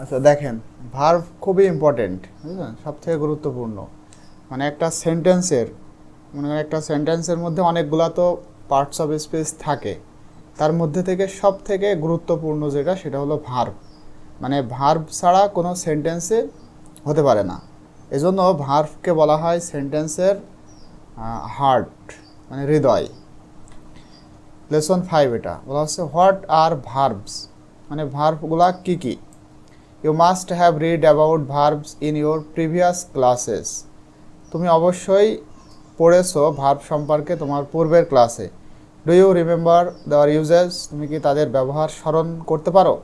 আচ্ছা দেখেন ভার্ভ খুবই ইম্পর্টেন্ট বুঝলেন? সব থেকে গুরুত্বপূর্ণ। মানে একটা সেন্টেন্সের মনে করেন একটা সেন্টেন্সের মধ্যে অনেকগুলা তো পার্টস অফ স্পেস থাকে। তার মধ্যে থেকে সব থেকে গুরুত্বপূর্ণ যেটা, সেটা হলো ভার্ভ মানে ভার্ভ ছাড়া কোনো সেন্টেন্সে হতে পারে না। এজন্য ভার্ভকে বলা হয় সেন্টেন্সের হার্ট মানে হৃদয়। লেসন ফাইভ এটা। বলা হচ্ছে হোয়াট আর ভার্বস মানে ভার্বগুলা কী কী? You must have read about verbs in your previous classes তুমি অবশ্যই পড়েছো ভার্ব সম্পর্কে তোমার পূর্বের ক্লাসে do you remember their uses তুমি কি তাদের ব্যবহার স্মরণ করতে পারো?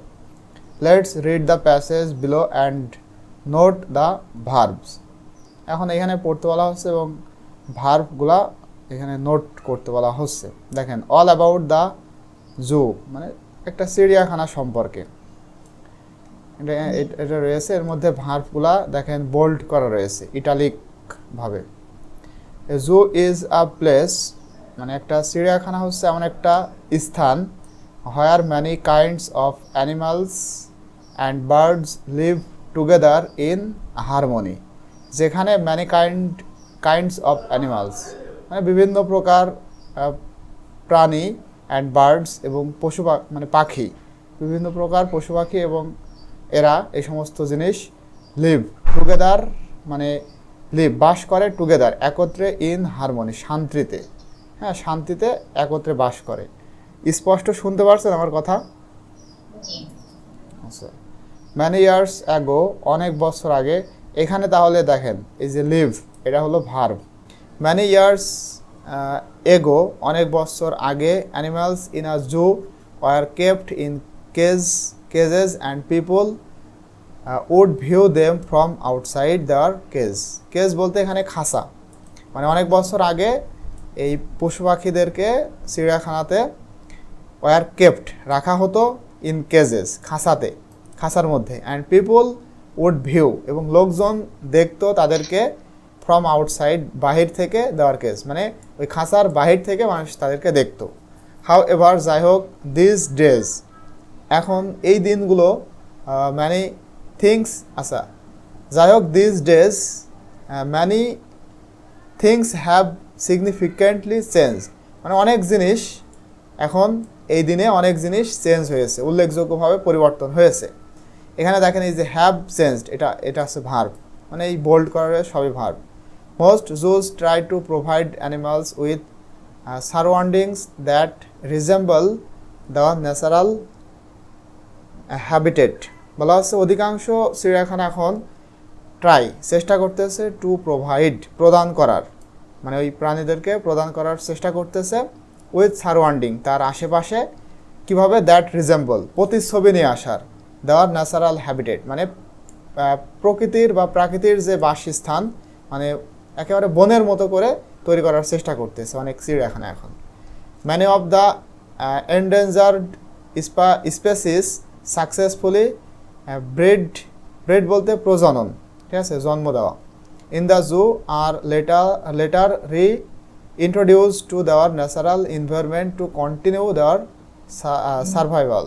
Let's read the passage below and note the verbs এখন এখানে পড়তে বলা হচ্ছে এবং ভার্বগুলা এখানে নোট করতে বলা হচ্ছে। দেখেন অল অ্যাবাউট দ্য জু মানে একটা চিড়িয়াখানা সম্পর্কে। এটা রয়েছে। এর মধ্যে ভার্বগুলা দেখেন বোল্ড করা রয়েছে ইটালিক ভাবে। জু ইজ আ প্লেস মানে একটা চিড়িয়াখানা হচ্ছে এমন একটা স্থান where many kinds of animals and birds live together in harmony যেখানে many kind kinds of animals মানে বিভিন্ন প্রকার প্রাণী অ্যান্ড বার্ডস এবং পশু মানে পাখি, বিভিন্ন প্রকার পশু পাখি এবং এরা এই সমস্ত জিনিস লিভ টুগেদার মানে লিভ বাস করে টুগেদার একত্রে ইন হারমোনি শান্তিতে। হ্যাঁ শান্তিতে একত্রে বাস করে। স্পষ্ট শুনতে পারছেন আমার কথা? আচ্ছা। ম্যানি ইয়ার্স অ্যাগো অনেক বছর আগে এখানে তাহলে দেখেন এই যে লিভ এটা হলো ভার্ব ম্যানি ইয়ার্স এগো অনেক বছর আগে animals in a zoo were kept in cage cages and people would view them from outside their cage cage বলতে এখানে খাসা। মানে অনেক বছর আগে এই পশু পাখিদেরকে চিড়িয়াখানাতে ওয়ার কেপ্ট রাখা হতো ইন কেজেস খাসাতে, খাসার মধ্যে। অ্যান্ড পিপল উড ভিউ এবং লোকজন দেখতো তাদেরকে ফ্রম আউটসাইড বাহির থেকে দেওয়ার কেস মানে ওই খাসার বাহির থেকে মানুষ তাদেরকে দেখতো। হাউ এভার যাই হোক দিস ডেজ এখন এই দিনগুলো ম্যানি থিংস আসা যাই হোক this days many things have significantly change মানে অনেক জিনিস এখন এই দিনে অনেক জিনিস চেঞ্জ হয়েছে, উল্লেখযোগ্যভাবে পরিবর্তন হয়েছে। এখানে দেখেন এই যে হ্যাভ চেঞ্জড এটা এটা আছে ভার্ব মানে এই বোল্ড করার সবই verb most zoos try to provide animals with surroundings that resemble the natural habitat বলা হচ্ছে অধিকাংশ চিড়িয়াখানা এখন ট্রাই চেষ্টা করতেছে টু প্রোভাইড প্রদান করার। মানে ওই প্রাণীদেরকে প্রদান করার চেষ্টা করতেছে উইথ সারওয়ান্ডিং তার আশেপাশে। কীভাবে? দ্যাট রিজেম্বল প্রতিচ্ছবি নিয়ে আসার। দেওয়ার ন্যাচারাল হ্যাবিটেট মানে প্রকৃতির বা প্রাকৃতির যে বাসস্থান মানে একেবারে বনের মতো করে তৈরি করার চেষ্টা করতেছে অনেক চিড়িয়াখানা এখন। Many of the uh, endangered spa- species bred bred বলতে প্রজনন, ঠিক আছে, জন্ম দেওয়া। In the zoo are later later reintroduce to their natural environment to continue their survival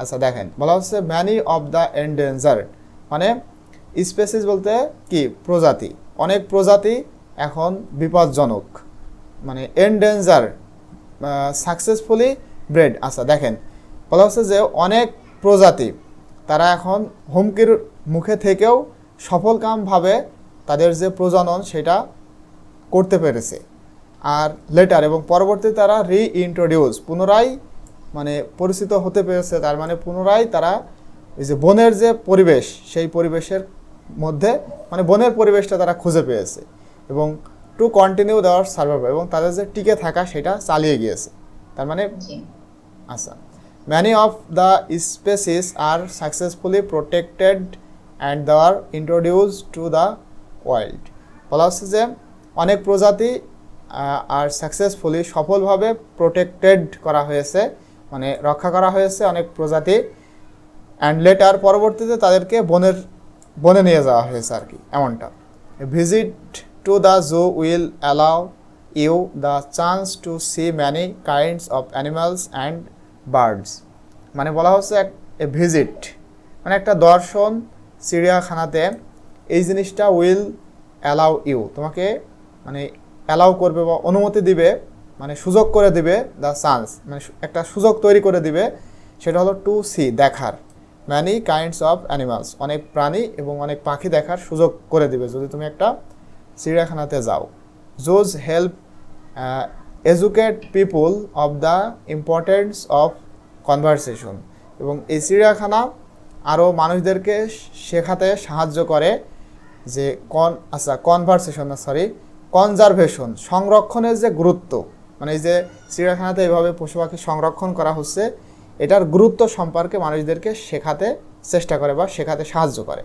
আচ্ছা দেখেন, বলা হচ্ছে ম্যানি অফ দ্য এন্ডেঞ্জার্ড মানে স্পেসিস বলতে কি? প্রজাতি। অনেক প্রজাতি এখন বিপজ্জনক মানে এন্ডেঞ্জার সাকসেসফুলি ব্রেড আচ্ছা দেখেন, বলা হচ্ছে যে অনেক প্রজাতি। তারা এখন হুমকির মুখে থেকেও সফলকামভাবে তাদের যে প্রজনন সেটা করতে পেরেছে। আর লেটার এবং পরবর্তী তারা রিইন্ট্রোডিউস পুনরায় মানে পরিচিত হতে পেরেছে তার মানে পুনরায় তারা এই যে বনের যে পরিবেশ সেই পরিবেশের মধ্যে মানে বনের পরিবেশটা তারা খুঁজে পেয়েছে এবং টু কন্টিনিউ দেওয়ার সার্ভাইভাল এবং তাদের যে টিকে থাকা সেটা চালিয়ে গিয়েছে। তার মানে আচ্ছা। Many of the species are successfully protected and they are introduce to the world বলা হচ্ছে যে অনেক প্রজাতি আর সাকসেসফুলি সফলভাবে প্রোটেক্টেড করা হয়েছে মানে রক্ষা করা হয়েছে অনেক প্রজাতি অ্যান্ড লেটার পরবর্তীতে তাদেরকে বনের, বনে নিয়ে যাওয়া হয়েছে আর কি, এমনটা। Visit to the zoo will allow you the chance to see many kinds of animals and birds. মানে বলা হচ্ছে এক ভিজিট। মানে একটা দর্শন চিড়িয়াখানাতে এই জিনিসটা উইল অ্যালাউ ইউ। তোমাকে মানে অ্যালাউ করবে বা অনুমতি দিবে মানে সুযোগ করে দিবে দ্য চান্স মানে একটা সুযোগ তৈরি করে দিবে, সেটা হলো টু সি, দেখার। ম্যানি কাইন্ডস অফ অ্যানিমালস অনেক প্রাণী এবং অনেক পাখি দেখার সুযোগ করে দিবে। যদি তুমি একটা চিড়িয়াখানাতে যাও zoos help educate people of the importance of conversation এবং এই চিড়িয়াখানা আরও মানুষদেরকে শেখাতে সাহায্য করে যে কন আচ্ছা কনভারসেশন না সরি কনজারভেশন সংরক্ষণের যে গুরুত্ব মানে এই যে চিড়িয়াখানাতে এইভাবে পশু পাখি সংরক্ষণ করা হচ্ছে, এটার গুরুত্ব সম্পর্কে মানুষদেরকে শেখাতে চেষ্টা করে বা শেখাতে সাহায্য করে।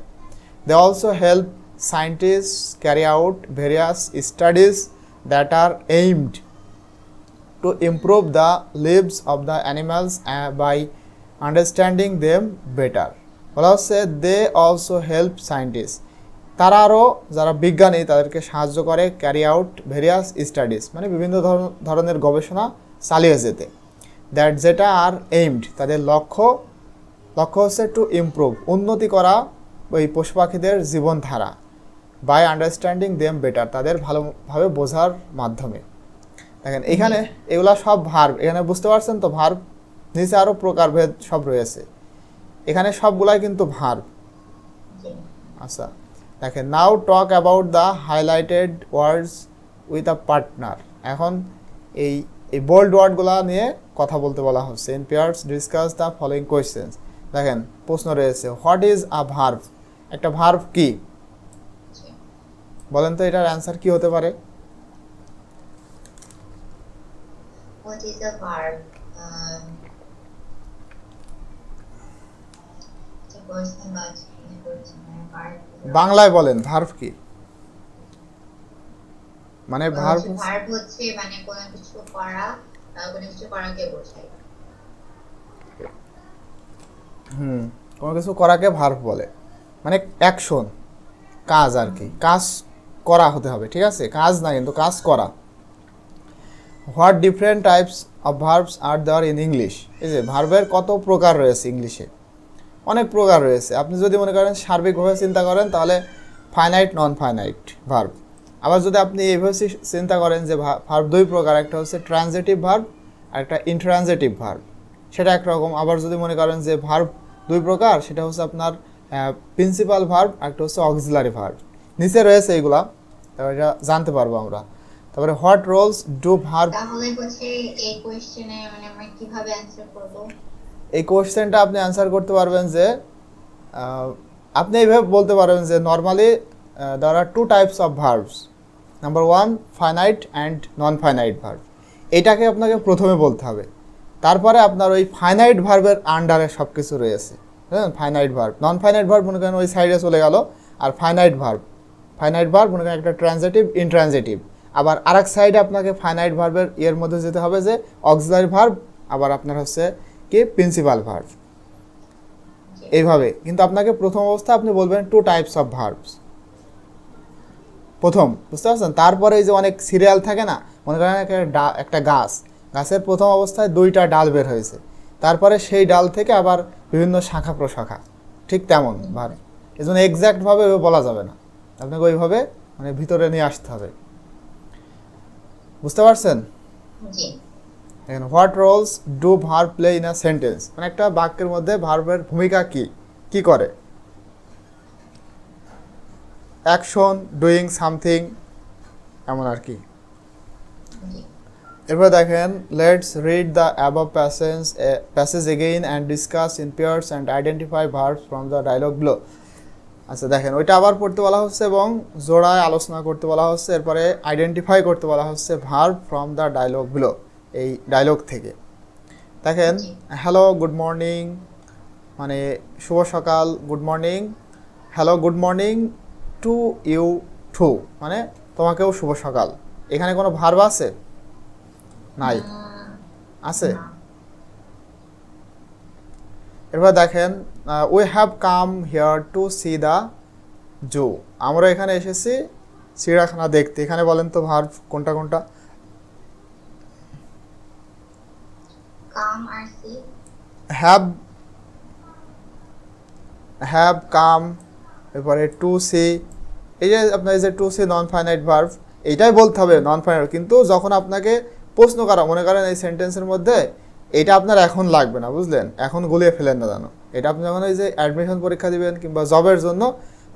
They also help scientist carry out various studies that are aimed to improve the lives of the animals uh, by understanding them better. বলা হচ্ছে দে অলসো হেল্প সায়েন্টিস্ট তারা আরও যারা বিজ্ঞানী তাদেরকে সাহায্য করে ক্যারি আউট ভেরিয়াস স্টাডিজ মানে বিভিন্ন ধরন- ধরনের গবেষণা চালিয়ে যেতে। দ্যাট যেটা আর এইমড তাদের লক্ষ্য লক্ষ্য হচ্ছে টু ইমপ্রুভ উন্নতি করা ওই পশু পাখিদের জীবনধারা বাই আন্ডারস্ট্যান্ডিং দেম বেটার তাদের ভালোভাবে বোঝার মাধ্যমে। দেখেন, এখানে এগুলা সব ভার্ব এখানে বুঝতে পারছেন তো ভার্ব নিচে আরও প্রকারভেদ সব রয়েছে। এখানে সবগুলাই কিন্তু ভার্ব আচ্ছা দেখেন now talk about the highlighted words with a partner এখন এই এই বোল্ড ওয়ার্ডগুলো নিয়ে কথা বলতে বলা হচ্ছে। In pairs discuss the following questions দেখেন, প্রশ্ন রয়েছে হোয়াট ইজ আ ভার্ভ একটা ভার্ভ কি? বলেন তো এটার অ্যান্সার কি হতে পারে? What is a verb? Um, বাংলায় বলেন ভার্ভ কি? মানে ভার্ভ হচ্ছে verb হচ্ছে মানে কোনো কিছু করা কোনো কিছু করাকে বোঝায়? হুম কোনো কিছু করাকে ভার্ভ বলে। মানে অ্যাকশন কাজ আর কি। কাজ করা হতে হবে ঠিক আছে? কাজ না কিন্তু কাজ করা। What different types of verbs are there in English? এই যে, ভার্বের কত প্রকার রয়েছে ইংলিশে? অনেক প্রকার রয়েছে। আপনি যদি মনে করেন সার্বিকভাবে চিন্তা করেন, তাহলে ফাইনাইট নন ফাইনাইট ভার্ব আবার যদি আপনি এইভাবে চিন্তা করেন যে ভার্ব দুই প্রকার, একটা হচ্ছে ট্রানজেটিভ ভার্ব আর একটা ইন্ট্রানজেটিভ ভার্ব সেটা একরকম। আবার যদি মনে করেন যে ভার্ব দুই প্রকার, সেটা হচ্ছে আপনার প্রিন্সিপাল ভার্ব একটা হচ্ছে অক্সিলারি ভার্ব নিচে রয়েছে এইগুলা এটা জানতে পারব আমরা। তারপরে হোয়াট রোলস ডু ভার্ব তাহলে হচ্ছে এই কোয়েশ্চেনে মানে আমরা কীভাবে অ্যানসার করব? এই কোশ্চেনটা আপনি অ্যান্সার করতে পারবেন যে আপনি এইভাবে বলতে পারবেন যে normally there are two types of verbs number one finite and non finite verb এটাকে আপনাকে প্রথমে বলতে হবে। তারপরে আপনার ওই ফাইনাইট ভার্বের আন্ডারে সব কিছু রয়েছে। হ্যাঁ finite verb non finite verb মনে করেন ওই সাইডে চলে গেল আর ফাইনাইট ভার্ব ফাইনাইট ভার্ব মনে করেন একটা ট্রানজেটিভ ইনট্রানজেটিভ আবার আরেক সাইডে আপনাকে ফাইনাইট ভার্বের ইয়ের মধ্যে যেতে হবে যে অক্সিলারি ভার্ব আবার আপনার হচ্ছে কি? প্রিন্সিপাল ভার্ব এইভাবে। কিন্তু আপনাকে প্রথম অবস্থা আপনি বলবেন টু টাইপস অফ ভার্বস প্রথম, বুঝতে পারছেন? তারপরে এই যে অনেক সিরিয়াল থাকে না, মনে করেন একটা একটা গাছ। গাছের প্রথম অবস্থায় দুইটা ডাল বের হয়েছে। তারপরে সেই ডাল থেকে আবার বিভিন্ন শাখা প্রশাখা। ঠিক তেমন ভার্ব এই জন্য এক্স্যাক্টভাবে বলা যাবে না। আপনাকে ওইভাবে মানে ভিতরে নিয়ে আসতে হবে। বুঝতে পারছেন? এখন what roles do verb play in a sentence মানে একটা বাক্যের মধ্যে ভার্বের ভূমিকা কি? কি করে? অ্যাকশন ডুইং সামথিং এমন আর কি। এরপর দেখেন let's read the above passage passage again and discuss in pairs and identify verbs from the dialogue below আচ্ছা দেখেন ওইটা আবার পড়তে বলা হচ্ছে এবং জোড়ায় আলোচনা করতে বলা হচ্ছে এরপরে আইডেন্টিফাই করতে বলা হচ্ছে verb from the dialogue below এই ডায়লগ থেকে। দেখেন হ্যালো গুড মর্নিং মানে শুভ সকাল good morning hello good morning to you too মানে তোমাকেও শুভ সকাল। এখানে কোনো ভার্ব আছে? নাই। আছে? এরপর দেখেন we have come here to see the zoo আমরা এখানে এসেছি চিড়িয়াখানা দেখতে। এখানে বলেন তো ভার্ব কোনটা কোনটা? হ্যাভ হ্যাভ কাম এরপরে টু সি এই যে আপনার যে to see non finite verb এইটাই বলতে হবে নন ফাইনাইট কিন্তু যখন আপনাকে প্রশ্ন করা মনে করেন এই সেন্টেন্সের মধ্যে এটা আপনার এখন লাগবে না, বুঝলেন? এখন গুলিয়ে ফেলেন না জানো। এটা আপনি যখন এই যে অ্যাডমিশন পরীক্ষা দিবেন কিংবা জবের জন্য,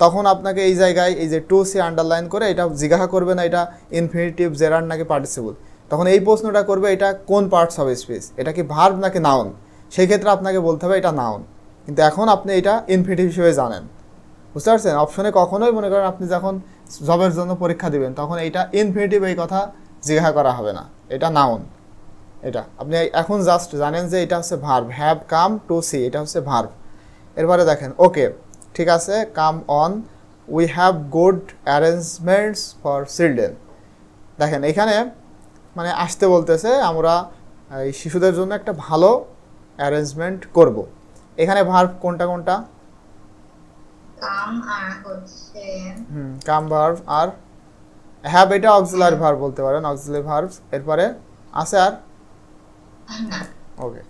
তখন আপনাকে এই জায়গায় এই যে টু সি আন্ডারলাইন করে এটা জিজ্ঞাসা করবে না, এটা ইনফিনিটিভ জেরার নাকি পার্টিসিপল তখন এই প্রশ্নটা করবে, এটা কোন পার্টস অফ স্পিচ এটা কি ভার্ব নাকি নাউন সেই ক্ষেত্রে আপনাকে বলতে হবে এটা নাউন কিন্তু এখন আপনি এটা ইনফিনিটিভ হিসেবে জানেন। বুঝতে পারছেন? অপশনে কখনোই মনে করেন আপনি যখন জবের জন্য পরীক্ষা দিবেন, তখন এইটা ইনফিনিটিভ এই কথা জিজ্ঞাসা করা হবে না। এটা নাউন এটা। আপনি এখন জাস্ট জানেন যে এটা হচ্ছে verb have come to see এটা হচ্ছে ভার্ব এরপরে দেখেন ওকে ঠিক আছে come on we have good arrangements for children দেখেন এখানে মানে আসতে বলতেছে আমরা এই শিশুদের জন্য একটা ভালো অ্যারেঞ্জমেন্ট করব। এখানে ভার্ব কোনটা কোনটা? হুম কাম ভার্ভ আর হ্যাভ এটা অক্সিলারি ভার্ব বলতে পারেন অক্সিলারি ভার্ব এরপরে আছে আর ওকে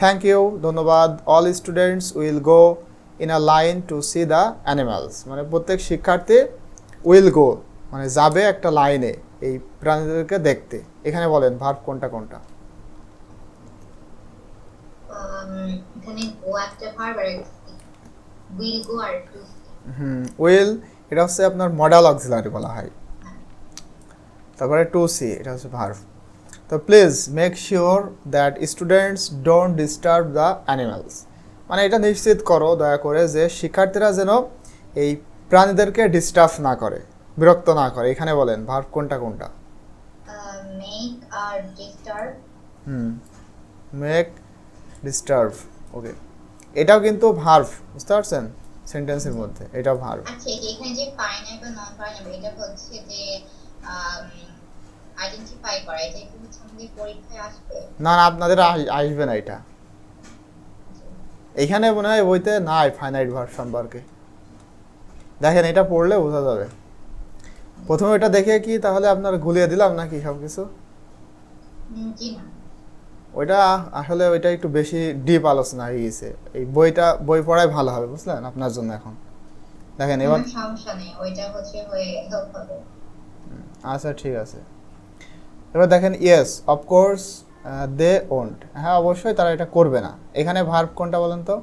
থ্যাংক ইউ ধন্যবাদ. All students will go in a line to see the animals মানে প্রত্যেক শিক্ষার্থী উইল গো মানে যাবে একটা লাইনে এই প্রাণীদেরকে দেখতে। এখানে বলেন ভার্ব কোনটা কোনটা? এখানে গো একটা ভার্ব আর উইল গো আর টু হুম উইল এটা হচ্ছে আপনার মডেল অক্সিলারি বলা হয়। তারপরে টু সি এটা হচ্ছে ভার্ভ তো please make sure that students don't disturb the animals মানে এটা নিশ্চিত করো দয়া করে যে শিক্ষার্থীরা যেন এই প্রাণীদেরকে ডিস্টার্ব না করে বিরক্ত না করে। এখানে বলেন ভার্ভ কোনটা কোনটা? মেক আর ডিস্টার্ব হুম মেক ডিস্টার্ব ওকে। এটাও কিন্তু ভার্ভ বুঝতে পারছেন? সেন্টেন্সের মধ্যে এটাও ভার্ভ আচ্ছা যে এখানে যে নন এটা হচ্ছে যে আইডেন্টিফাই করা এটা কি আমাদের পরীক্ষায় আসবে? না না আপনাদের আসবে না এটা। এখানে মনে হয় বইতে নাই ফাইনাইট ভার্ব সম্পর্কে দেখেন এটা পড়লে বোঝা যাবে। প্রথমে এটা দেখে কি তাহলে আপনার গুলিয়ে দিলাম নাকি সব কিছু ওইটা আসলে ওইটা একটু বেশি ডিপ আলোচনা হয়ে গেছে। এই বইটা বই পড়াই ভালো হবে বুঝলেন? আপনার জন্য এখন। দেখেন এবার সমস্যা নেই ওইটা হচ্ছে হয়ে হেল্প হবে আচ্ছা ঠিক আছে। এবার দেখেন ইয়েস অফকোর্স দে ওন্ট হ্যাঁ অবশ্যই তারা এটা করবে না। এখানে ভার্ব কোনটা বলেন তো?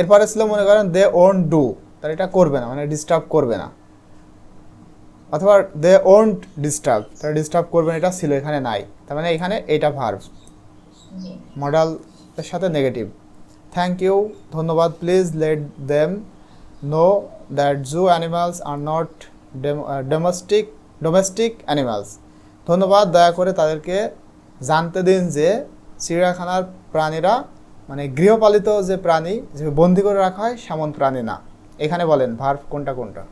এরপরে ছিল মনে করেন দে ওন্ট ডু তারা এটা করবে না মানে ডিস্টার্ব করবে না। অথবা দে ওন্ট ডিস্টার্ব তারা ডিস্টার্ব করবে না, এটা ছিল, এখানে নাই। তার মানে এখানে এটা ভার্ব মডেলের সাথে নেগেটিভ থ্যাংক ইউ ধন্যবাদ please let them know that zoo animals are not domestic domestic animals ধন্যবাদ দয়া করে তাদেরকে জানতে দিন যে চিড়িয়াখানার প্রাণীরা মানে গৃহপালিত যে প্রাণী যে বন্দি করে রাখা হয় সেমন প্রাণী না। এখানে বলেন ভার্ভ কোনটা কোনটা?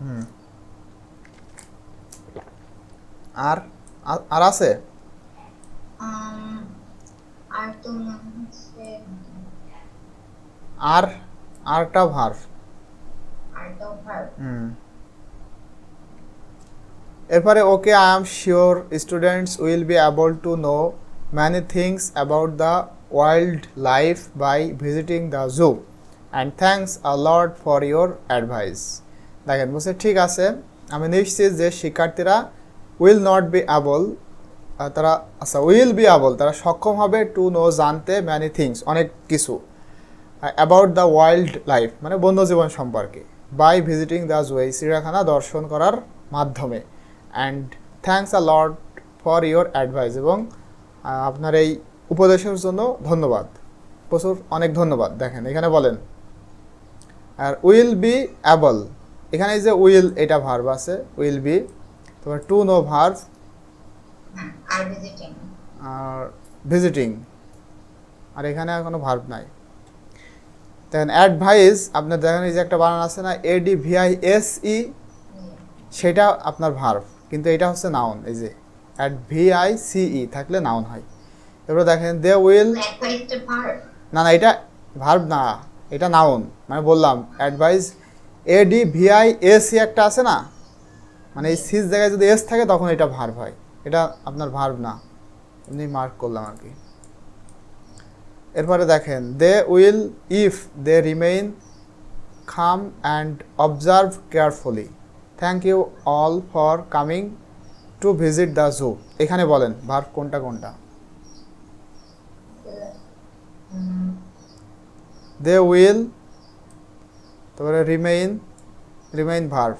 হুম। আর আর- আছে? আর আরটা ভার্ভ। এরপরে okay I am sure students will be able to know many things about the wildlife by visiting the zoo and thanks a lot for your advice দেখেন, বলছে, ঠিক আছে, আমি নিশ্চিত যে শিক্ষার্থীরা উইল নট বি অ্যাবল তারা আচ্ছা উইল বি অ্যাবল তারা সক্ষম হবে টু নো জানতে ম্যানি থিংস অনেক কিছু অ্যাবাউট দ্য ওয়াইল্ড লাইফ মানে বন্যজীবন সম্পর্কে। বাই ভিজিটিং দ্য জু এই চিড়িয়াখানা দর্শন করার মাধ্যমে। And thanks a lot for your advice এবং আপনার এই উপদেশের জন্য ধন্যবাদ। প্রচুর অনেক ধন্যবাদ। দেখেন এখানে বলেন আর উইল বি অ্যাবল এখানে যে উইল এটা ভার্ব আছে উইল বি তারপর টু নো ভার্ভ আর ভিজিটিং আর এখানে আর কোনো ভার্ব নাই। দেখেন অ্যাডভাইস আপনার দেখেন এই যে একটা বানান আছে না এডি ভিআই এস ই সেটা আপনার ভার্ব কিন্তু এটা হচ্ছে নাউন এই যে অ্যাট ভিআই সিই থাকলে নাউন হয়। এবার দেখেন দে উইল না না, এটা ভার্ব না, এটা নাউন মানে বললাম advice AD VI S E একটা আছে না মানে এই সিজ জায়গায় যদি এস থাকে তখন এটা ভার্ব হয়, এটা আপনার ভার্ব না, এমনি মার্ক করলাম আর কি। এরপরে দেখেন they will if they remain calm and observe carefully thank you all for coming to visit the zoo এখানে বলেন, ভার্ব কোনটা কোনটা? দে উইল তারপরে রিমেইন রিমেইন ভার্ভ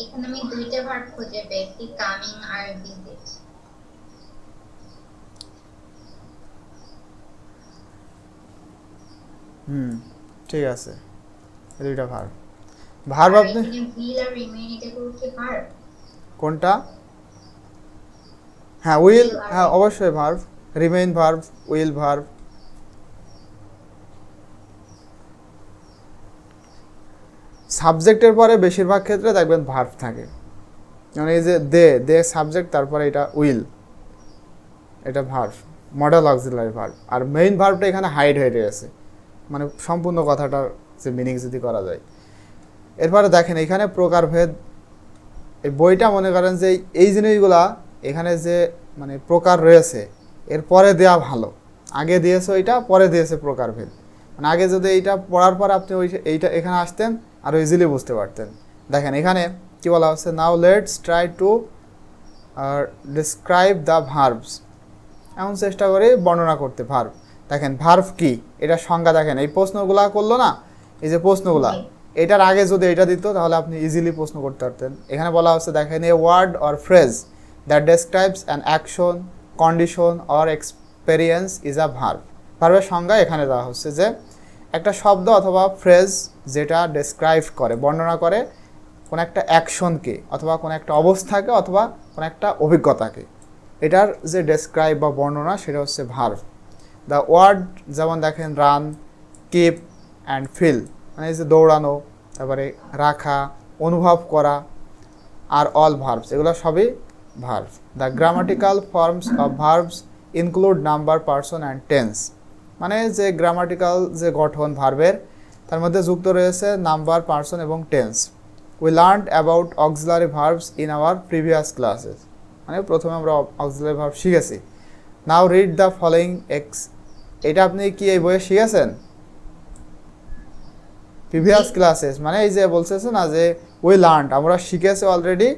এখানে আমি দুইটা খুঁজে পেয়েছি কামিং আর ভিজিট হুম ঠিক আছে। দুইটা ভার্ভ আর আপনি ভার্ব কোনটা? হ্যাঁ উইল হ্যাঁ অবশ্যই verb remain verb will verb সাবজেক্টের পরে বেশিরভাগ ক্ষেত্রে দেখবেন ভার্ভ থাকে। মানে এই যে দে দে সাবজেক্ট তারপরে এটা উইল এটা ভার্ভ মডেল অক্সিলারি ভার্ভ আর মেইন ভার্ভটা এখানে হাইড হয়ে গেছে। মানে সম্পূর্ণ কথাটার যে মিনিং যদি করা যায়। এরপরে দেখেন, এখানে প্রকারভেদ এই বইটা মনে করেন যে এই- জিনিসগুলা এখানে যে মানে প্রকার রয়েছে, এর পরে দেওয়া ভালো। আগে দিয়েছে ওইটা, পরে দিয়েছে প্রকারভেদ মানে আগে যদি এইটা পড়ার পর আপনি ওই এইটা এখানে আসতেন আরও ইজিলি বুঝতে পারতেন। দেখেন, এখানে কি বলা হচ্ছে? Now let's try to describe the verbs এমন চেষ্টা করে বর্ণনা করতে ভার্ব দেখেন ভার্ভ কি? এটা সংজ্ঞা দেখেন এই প্রশ্নগুলা করল না? এই যে প্রশ্নগুলা এটার আগে যদি এটা দিত তাহলে আপনি ইজিলি প্রশ্ন করতে পারতেন। এখানে বলা হচ্ছে দেখেন a word or phrase that describes an action condition or experience is a verb ভার্ভের সংজ্ঞা এখানে দেওয়া হচ্ছে যে একটা শব্দ অথবা ফ্রেজ যেটা ডেসক্রাইব করে বর্ণনা করে কোন একটা অ্যাকশনকে অথবা কোন একটা অবস্থাকে অথবা কোন একটা অভিজ্ঞতাকে। এটার যে ডেসক্রাইব বা বর্ণনা সেটা হচ্ছে ভার্ভ দ্য ওয়ার্ড যেমন দেখেন রান কিপ অ্যান্ড ফিল মানে যে দৌড়ানো, তারপরে রাখা, অনুভব করা আর অল ভার্বস এগুলো সবই verb the grammatical forms of verbs include number person and tense মানে যে গ্রামাটিক্যাল যে গঠন ভার্বের তার মধ্যে যুক্ত রয়েছে নাম্বার পার্সন এবং tense we learn about auxiliary verbs in our previous classes মানে প্রথমে আমরা অক্সিলারি ভার্ব শিখেছি। Now read the following ex এটা আপনি কি এই বইয়ে শিখেছেন? প্রিভিয়াস ক্লাসেস মানে এই যে বলতেছে না যে উই লার্ন আমরা শিখেছি অলরেডি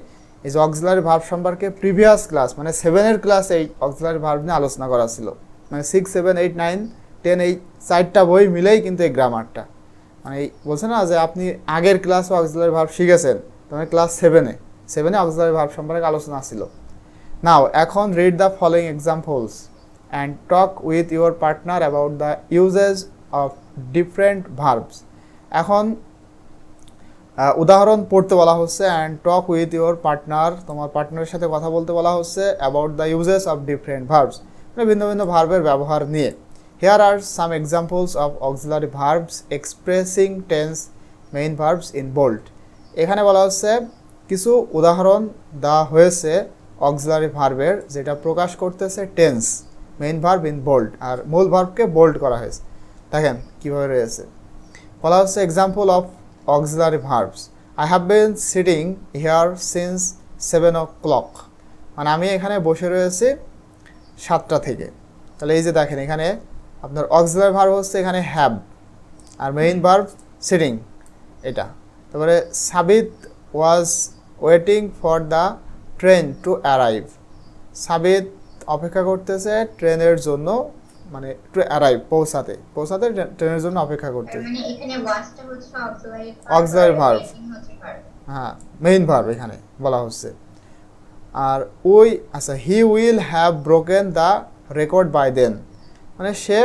এই যে অক্সিলারি ভার্ব সম্পর্কে প্রিভিয়াস ক্লাস মানে সেভেনের ক্লাস এই অক্সিলারি ভার্ব নিয়ে আলোচনা করা ছিল। মানে six seven eight nine ten এই চারটা বই মিলেই কিন্তু এই গ্রামারটা মানে এই বলছে না যে আপনি আগের ক্লাস অক্সিলারি ভার্ব শিখেছেন মানে ক্লাস সেভেনে সেভেনে অক্সিলারি ভার্ব সম্পর্কে আলোচনা ছিল। নাও এখন read the following examples and talk with your partner about the uses of different verbs এখন উদাহরণ পড়তে বলা হচ্ছে and talk with your partner তোমার পার্টনারের সাথে কথা বলতে বলা হচ্ছে about the uses of different verbs মানে ভিন্ন ভিন্ন ভার্বের ব্যবহার নিয়ে। Here are some examples of auxiliary verbs expressing tense main verbs in bold এখানে বলা হচ্ছে, কিছু উদাহরণ দেওয়া হয়েছে অক্সিলারি ভার্বের যেটা প্রকাশ করতেছে tense main verb in bold আর মূল ভার্বকে বোল্ড করা হয়েছে। দেখেন কীভাবে রয়েছে। বলা হচ্ছে example of auxiliary verbs I have been sitting here since seven o'clock মানে আমি এখানে বসে রয়েছি সাতটা থেকে। তাহলে এই যে দেখেন, এখানে আপনার অক্সিলারি ভার্ব হচ্ছে এখানে হ্যাভ আর মেইন ভার্ব সিটিং এটা। তারপরে Sabit was waiting for the train to arrive Sabit অপেক্ষা করতেছে ট্রেনের জন্য মানে অ্যারাইভ পৌঁছাতে। পৌঁছাতে ট্রেনের জন্য অপেক্ষা করতেছে এখানে অক্সিলারি ভার্ব হ্যাঁ মেইন ভার্ব এখানে বলা হচ্ছে। আর উই আচ্ছা he will have broken the record by then মানে সে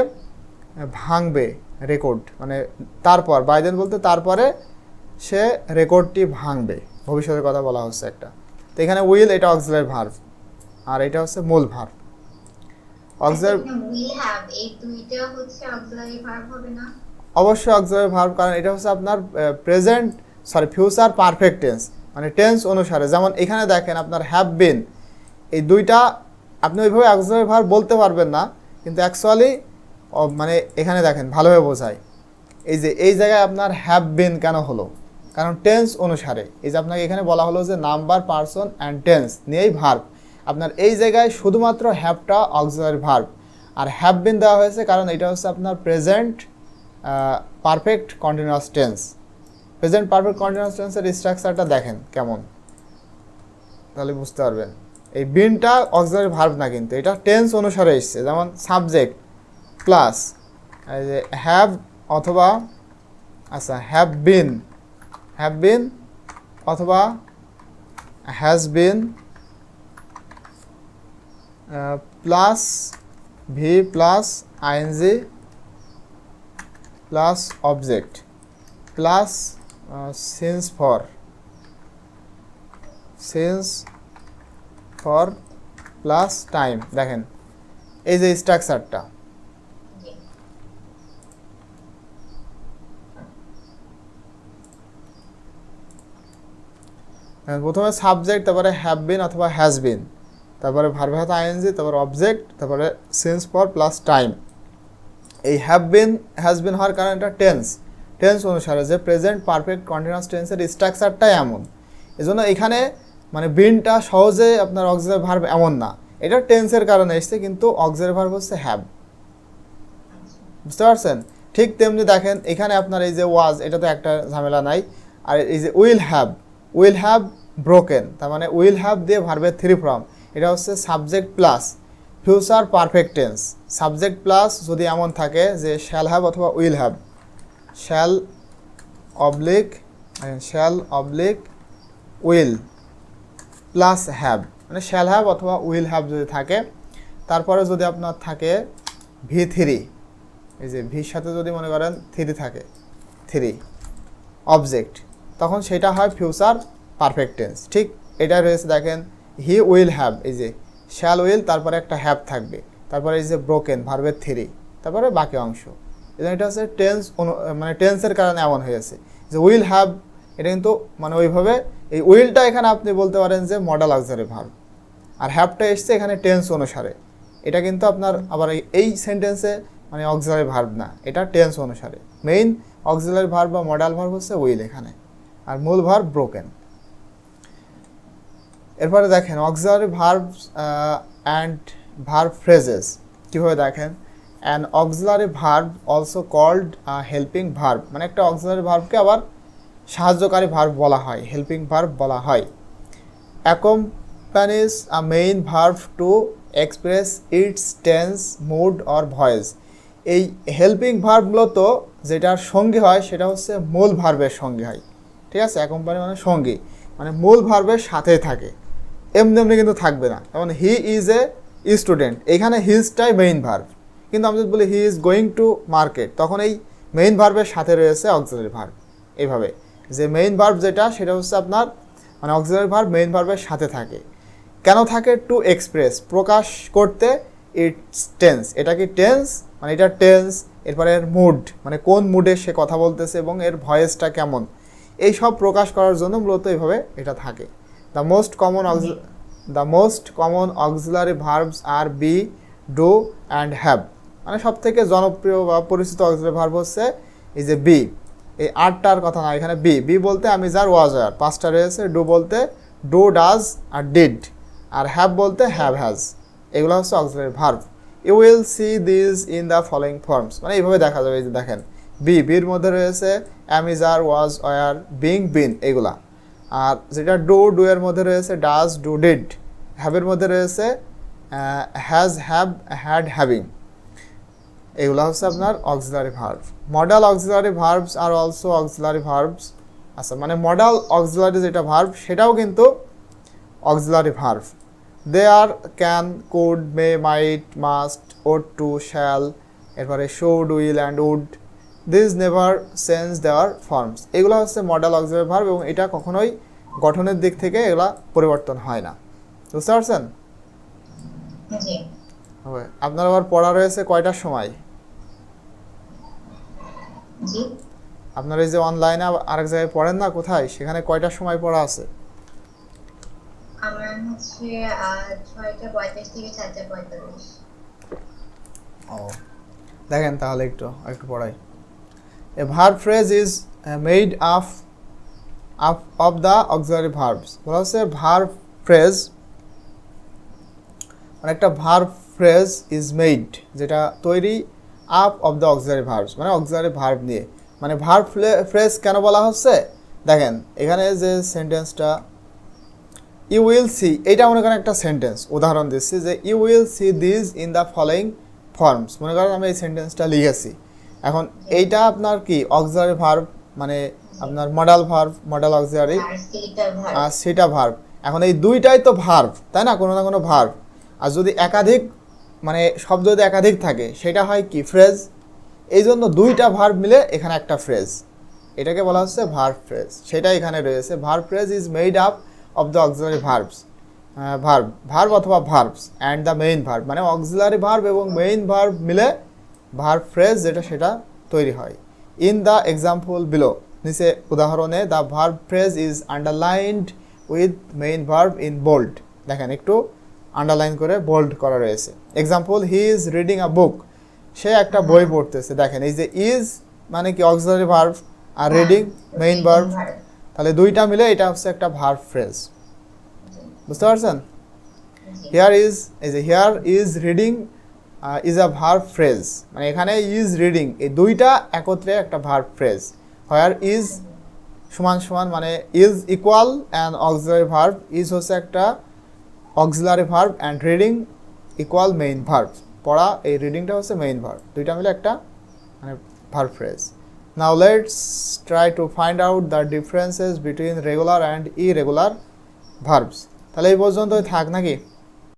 ভাঙবে রেকর্ড মানে তারপর বাই দেন বলতে তারপরে সে রেকর্ডটি ভাঙবে। ভবিষ্যতের কথা বলা হচ্ছে একটা। তো এখানে উইল এটা অক্সিলারি ভার্ব আর এটা হচ্ছে মূল ভার্ব অক্সিলারি এই দুইটা হচ্ছে অক্সিলারি ভার্ব হবে না? অবশ্যই অক্সিলারি ভার্ব কারণ এটা হচ্ছে আপনার present sorry future perfect tense মানে টেন্স অনুসারে। যেমন এখানে দেখেন আপনার হ্যাভ বিন এই দুইটা আপনি ওইভাবে অক্সিলারি ভার্ব বলতে পারবেন না কিন্তু অ্যাকচুয়ালি মানে এখানে দেখেন ভালোভাবে বোঝায়। এই যে এই জায়গায় আপনার হ্যাভ বিন কেন হলো? কারণ টেন্স অনুসারে। এই যে আপনাকে এখানে বলা হলো যে নাম্বার পার্সন অ্যান্ড টেন্স নিয়েই ভার্ব আপনার এই জায়গায় শুধুমাত্র হ্যাভটা অক্সিলারি ভার্ব আর হ্যাভ বিন দেওয়া হয়েছে কারণ এটা হচ্ছে আপনার present perfect continuous tense. Present, perfect continuous টেন্সের স্ট্রাকচারটা দেখেন কেমন। তাহলে বুঝতে পারবেন। এই বিনটা অক্সিলারি ভার্ব না কিন্তু, এটা টেন্স অনুসারে এসছে। যেমন সাবজেক্ট প্লাস হ্যাভ অথবা আচ্ছা হ্যাভ বিন হ্যাভ বিন অথবা has been plus V plus ING plus object plus since for. Since for plus time. দেখেন এই যে স্ট্রাকচারটা। হ্যাঁ, প্রথমে সাবজেক্ট তারপরে হ্যাভ বিন অথবা হ্যাজ বিন তারপরে ভার্বে হাতে আইএনজি তারপরে অবজেক্ট তারপরে সেন্স ফর প্লাস টাইম এই হ্যাভ বিন হ্যাজ বিন হওয়ার কারণে এটা টেন্স টেন্স অনুসারে যে প্রেজেন্ট পারফেক্ট কন্টিনিউয়াস টেন্সের স্ট্রাকচারটাই এমন। এজন্য এখানে মানে বিনটা সহজে আপনার অক্সিলারি ভার্ব এমন না। এটা টেন্সের কারণে এসছে, কিন্তু অক্সিলারি ভার্ব হচ্ছে হ্যাভ বুঝতে পারছেন? ঠিক তেমনি দেখেন, এখানে আপনার এই যে ওয়াজ এটা তো একটা ঝামেলা নাই। আর এই যে will have will have broken তার মানে উইল হ্যাভ দিয়ে ভার্বের থ্রি ফর্ম এটা হচ্ছে subject plus future perfect tense subject plus যদি এমন থাকে যে শ্যাল হ্যাভ অথবা will have shall oblique shall oblique will plus have মানে শ্যাল হ্যাভ অথবা উইল হ্যাভ যদি থাকে, তারপরে যদি আপনার থাকে ভি থ্রি এই যে ভির সাথে যদি মনে করেন থ্রি থাকে থ্রি অবজেক্ট তখন সেটা হয় ফিউচার পারফেক্ট টেন্স ঠিক? এটা রয়েছে দেখেন হি উইল হ্যাভ এই যে শ্যাল উইল তারপরে একটা হ্যাভ থাকবে। তারপরে এই যে ব্রোকেন ভার্বের থ্রি তারপরে বাকি অংশ। এবং এটা হচ্ছে টেন্স মানে টেন্সের কারণে এমন হয়েছে। যে উইল হ্যাভ এটা কিন্তু মানে ওইভাবে, এই উইলটা এখানে আপনি বলতে পারেন যে মডেল অক্সারি ভার্ব আর হ্যাভটা এসছে এখানে টেন্স অনুসারে। এটা কিন্তু আপনার আবার এই- এই সেন্টেন্সে মানে অক্সিলারি ভার্ব না। এটা টেন্স অনুসারে। মেইন অক্সিলারি ভার্ব বা মডাল ভার্ব হচ্ছে উইল এখানে। আর মূল ভার্ব ব্রোকেন এরপরে দেখেন auxiliary verb and verb phrases কীভাবে দেখেন? An auxiliary verb also called helping verb মানে একটা অক্সিলারি ভার্বকে আবার সাহায্যকারী ভার্ব বলা হয় হেল্পিং ভার্ব বলা হয়। Accompanies a main verb to express its tense, mood or voice. এই হেল্পিং ভার্ব মূলত যেটার সঙ্গে হয় সেটা হচ্ছে মূল ভার্বের সঙ্গে হয়। ঠিক আছে? অ্যাকম্পানি মানে সঙ্গী। মানে মূল ভার্বের সাথে থাকে। এমনি এমনি কিন্তু থাকবে না। যেমন হি ইজ এ স্টুডেন্ট এখানে হিজটাই মেইন ভার্ভ কিন্তু আমি যদি বলি he is going to market তখন এই মেইন ভার্ভের সাথে রয়েছে অক্সিলারি ভার্ভ এইভাবে যে মেইন ভার্ভ যেটা, সেটা হচ্ছে আপনার মানে অক্সিলারি ভার্ভ মেইন ভার্ভের সাথে থাকে। কেন থাকে? টু এক্সপ্রেস প্রকাশ করতে ইটস টেন্স এটা কি টেন্স মানে এটা টেন্স এরপরে এর মুড মানে কোন মুডে সে কথা বলতেছে এবং এর ভয়েসটা কেমন। এই সব প্রকাশ করার জন্য মূলত এইভাবে এটা থাকে। The most common the most common auxiliary verbs are be do and have মানে সব থেকে জনপ্রিয় বা পরিচিত অক্সিলারি ভার্ব হচ্ছে এই যে বি এই আটটার কথা না এখানে বি বি বলতে আমি যার ওয়াজ আর পাঁচটা রয়েছে ডু বলতে ডু ডাজ আর ডিড আর হ্যাভ বলতে হ্যাভ হ্যাজ এগুলো হচ্ছে auxiliary verb you will see this in the following forms মানে এইভাবে দেখা যাবে এই যে দেখেন. বি বির মধ্যে রয়েছে am is are was were being been এগুলা। আর যেটা ডু ডু এর মধ্যে রয়েছে, ডাজ, ডু, ডিড। হ্যাভের মধ্যে রয়েছে হ্যাজ, হ্যাভ, হ্যাড, হ্যাভিং। এগুলো হচ্ছে আপনার auxiliary verb modal auxiliary verbs আর অলসো অক্সিলারি ভার্বস আচ্ছা মানে মডাল অক্সিলারি যেটা ভার্ব সেটাও কিন্তু auxiliary verb they are can, could, may, might, must ought to, shall, এরপরে should will and would. This never sense their forms এগুলো হচ্ছে modal auxiliary verb এবং এটা কখনোই গঠনের দিক থেকে এগুলা পরিবর্তন হয় না। বুঝতে পারছেন? আপনার আবার পড়া রয়েছে কয়টার সময়? আপনার এই যে অনলাইনে আরেক জায়গায় পড়েন না কোথায়? সেখানে কয়টার সময় পড়া আছে? আমার হচ্ছে থেকে ও। দেখেন তাহলে একটু একটু পড়াই। A verb phrase is made up up of the auxiliary verbs বলা হচ্ছে ভার্ব ফ্রেজ মানে একটা ভার্ব ফ্রেজ ইজ মেড যেটা তৈরি up of the auxiliary verbs মানে অক্সিলারি ভার্ব নিয়ে। মানে ভার্ব ফ্রেজ কেন বলা হচ্ছে? দেখেন, এখানে যে সেন্টেন্সটা ইউ উইল সি এইটা মনে করেন একটা সেন্টেন্স উদাহরণ দিচ্ছি যে you will see this in the following forms মনে করেন আমি এই সেন্টেন্সটা লিখেছি। এখন এইটা আপনার কি অক্সিলারি ভার্ব মানে আপনার মডেল ভার্ব মডেল অক্সিলারি আর সেটা ভার্ব এখন এই দুইটাই তো ভার্ব তাই না? কোনো না কোনো ভার্ব আর যদি একাধিক মানে শব্দ যদি একাধিক থাকে সেটা হয় কি? ফ্রেজ এই জন্য দুইটা ভার্ব মিলে এখানে একটা ফ্রেজ এটাকে বলা হচ্ছে ভার্ব ফ্রেজ সেটা এখানে রয়েছে। Verb phrase is made up of the auxiliary verbs verb verb অথবা verbs and the main verb মানে অক্সিলারি ভার্ব এবং মেইন ভার্ব মিলে ভার্ব ফ্রেজ যেটা সেটা তৈরি হয়। ইন দ্য এক্সাম্পল বিলো নিচে উদাহরণে the verb phrase is underlined with main verb in bold দেখেন একটু আন্ডারলাইন করে বোল্ড করা রয়েছে। Example he is reading a book সে একটা বই পড়তেছে। দেখেন এই যে ইজ মানে কি অক্সিলারি ভার্ব আর রিডিং মেইন ভার্ব তাহলে দুইটা মিলে এটা হচ্ছে একটা ভার্ব ফ্রেজ বুঝতে পারছেন? হিয়ার ইজ এই যে here is reading is a verb phrase মানে এখানে ইজ রিডিং এই দুইটা একত্রে একটা ভার্ব ফ্রেজ হোয়ার ইজ সমান সমান মানে is equal and auxiliary verb is হচ্ছে একটা auxiliary verb and reading equal main verb পড়া, এই রিডিংটা হচ্ছে মেইন ভার্ব দুইটা মিলে একটা মানে verb phrase now let's try to find out the differences between regular and irregular verbs তাহলে এই পর্যন্তই থাক নাকি?